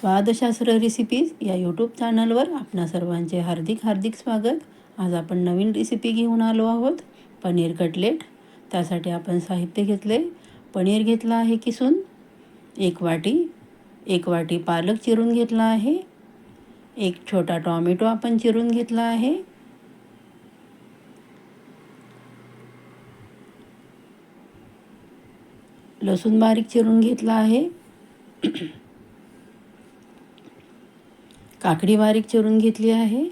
स्वादशास्त्र recipes या YouTube चॅनलवर आपणा सर्वांचे हार्दिक हार्दिक स्वागत. आज आपण नवीन रेसिपी घेऊन आलो आहोत पनीर कटलेट. त्यासाठी आपण साहित्य घेतले. पनीर घेतला आहे किसून. एक वाटी एक वाटी पालक चिरून घेतला आहे. एक छोटा टॉमॅटो आपण चिरून घेतला आहे. लसूण बारीक चिरून घेतला आहे. काकडी बारीक चिरून घेतली आहे.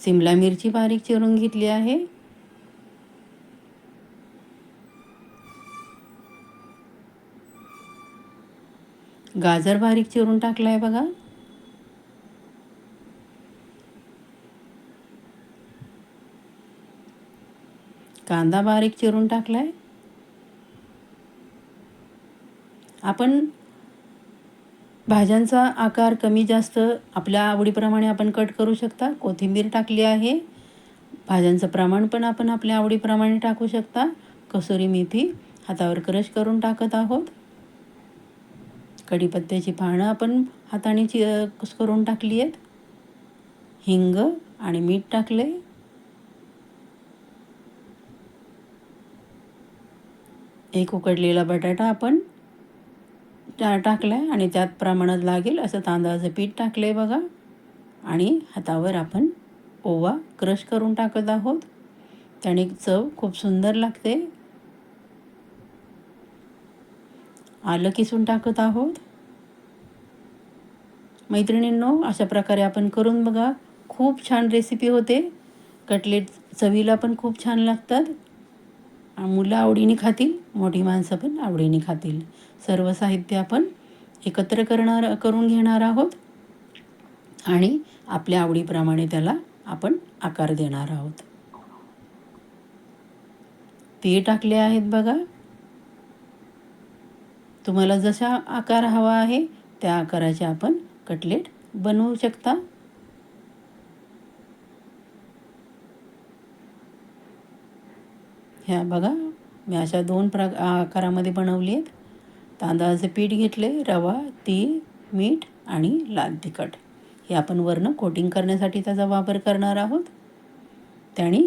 सिमला मिरची बारीक चिरून घेतली आहे. गाजर बारीक चिरून टाकला आहे बघा. कांदा बारीक चिरून टाकला आहे आपण भाज्यांचा आकार कमी जास्त आपल्या आवडीप्रमाणे आपण कट करू शकता. कोथिंबीर टाकली आहे. भाज्यांचं प्रमाण पण आपण आपल्या आवडीप्रमाणे टाकू शकता. कसुरी मेथी हातावर क्रश करून टाकत आहोत. कढीपत्त्याची पानं आपण हाताने चि करून टाकली आहेत. हिंग आणि मीठ टाकले एक उकडलेला बटाटा आपण त्या टाकला आहे आणि त्यात प्रमाणात लागेल असं तांदळाचं पीठ टाकलं आहे बघा. आणि हातावर आपण ओवा क्रश करून टाकत आहोत. त्याने चव खूप सुंदर लागते. आलं किसून टाकत आहोत. मैत्रिणींनो अशा प्रकारे आपण करून बघा. खूप छान रेसिपी होते. कटलेट चवीला पण खूप छान लागतात. मुलं आवडीने खातील मोठी माणसं पण आवडीने खातील. सर्व साहित्य आपण एकत्र करणार करून घेणार आहोत आणि आपल्या आवडीप्रमाणे त्याला आपण आकार देणार आहोत. ते टाकले आहेत बघा. तुम्हाला जसा आकार हवा आहे त्या आकाराचे आपण कटलेट बनवू शकता. ह्या बघा मी अशा दोन प्र आकारामध्ये बनवली आहेत. तांदळाचे पीठ घेतले रवा तीळ मीठ आणि लाल तिखट. हे आपण वरनं कोटिंग करण्यासाठी त्याचा वापर करणार आहोत. त्याने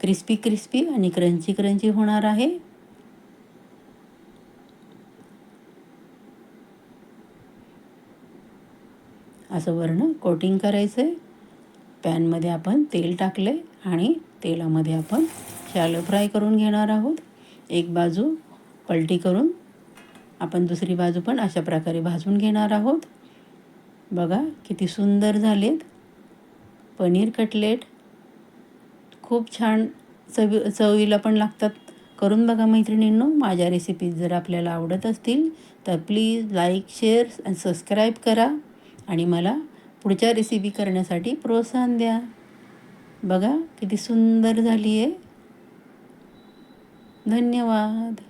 क्रिस्पी क्रिस्पी आणि क्रंची क्रंची होणार आहे. असं वरनं कोटिंग करायचं आहे पॅनमध्ये आपण तेल टाकले आणि तेलामध्ये आपण शॅलो फ्राय करून घेणार आहोत. एक बाजू पलटी करून आपण दुसरी बाजू पण अशा प्रकारे भाजून घेणार आहोत. बघा किती सुंदर झालेत. पनीर कटलेट. खूप छान चवी चवीला पण लागतात. करून बघा मैत्रिणींनो माझ्या रेसिपीज जर आपल्याला आवडत असतील तर प्लीज लाईक शेअर आणि सबस्क्राईब करा आणि मला पुढच्या रेसिपी करण्यासाठी प्रोत्साहन द्या. बघा किती सुंदर झाली आहे धन्यवाद.